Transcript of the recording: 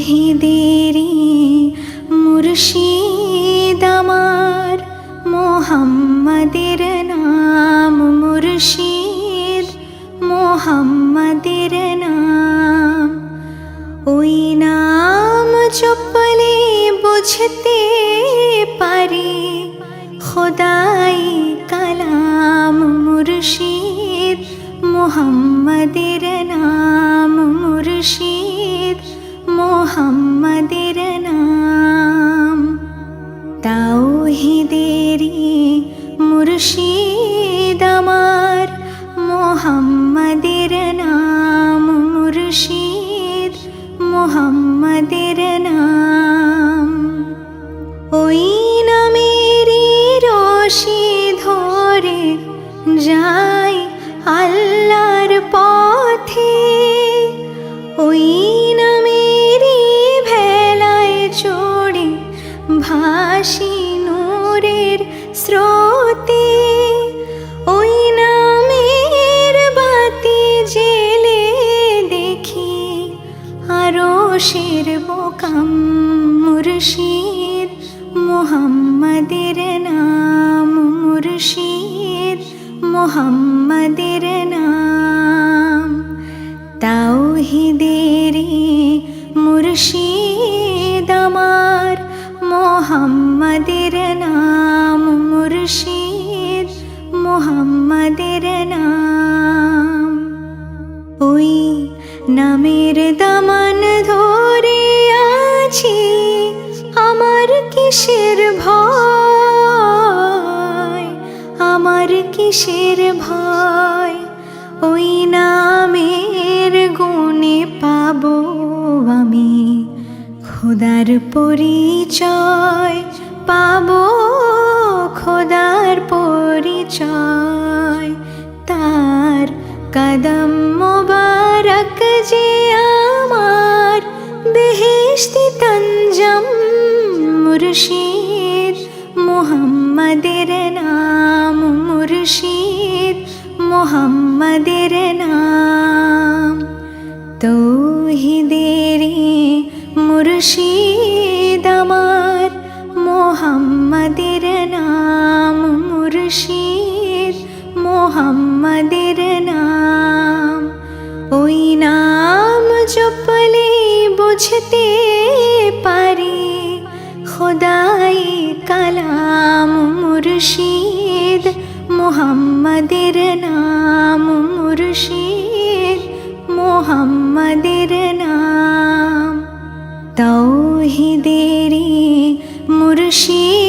তাওহিদেরি মুর্শিদ আমার, মোহাম্মদের নাম, মুর্শিদ মোহাম্মদের নাম। ওই নাম চপলে বুঝতে পারি, খোদাই কালাম মুর্শিদ মোহাম্মদের নাম। মুর্শিদ আমার, মোহাম্মদের নাম মুর্শিদ, মোহাম্মদের নাম। ওই নামেরই রশি ধরে যাই আল্লাহর পথে। ওই নামেরই ভেলায় চড়ে ভাসি নূরের স্রোতে ওই নামের বাতি জেলে দেখি আরও শের বোকাম মুর্শিদ, মোহাম্মদের নাম মুর্শিদ, মোহাম্মদের নাম। তাওহিদেরি মুর্শিদ আমার, মোহাম্মদের নামের দামান ধরে আছি, আমার কিসের ভয়? আমার কিসের ভয়? ওই নামের গুণে পাব আমি। খোদার পরিচয় পাব, খোদার পরিচয়। যে আমার বেহেশতি তঞ্জম মুর্শিদ, মোহাম্মদের নাম মুর্শিদ, মোহাম্মদের নাম। তৌহিদেরি মুর্শিদ আমার, মোহাম্মদের নাম মুর্শিদ, মোহাম্মদের নাম ওই নাম জপলে বুঝতে পারি। খোদাই কালাম মুর্শিদ, মোহাম্মদের নাম মুর্শিদ, মোহাম্মদের নাম। তৌহিদেরি মুর্শিদ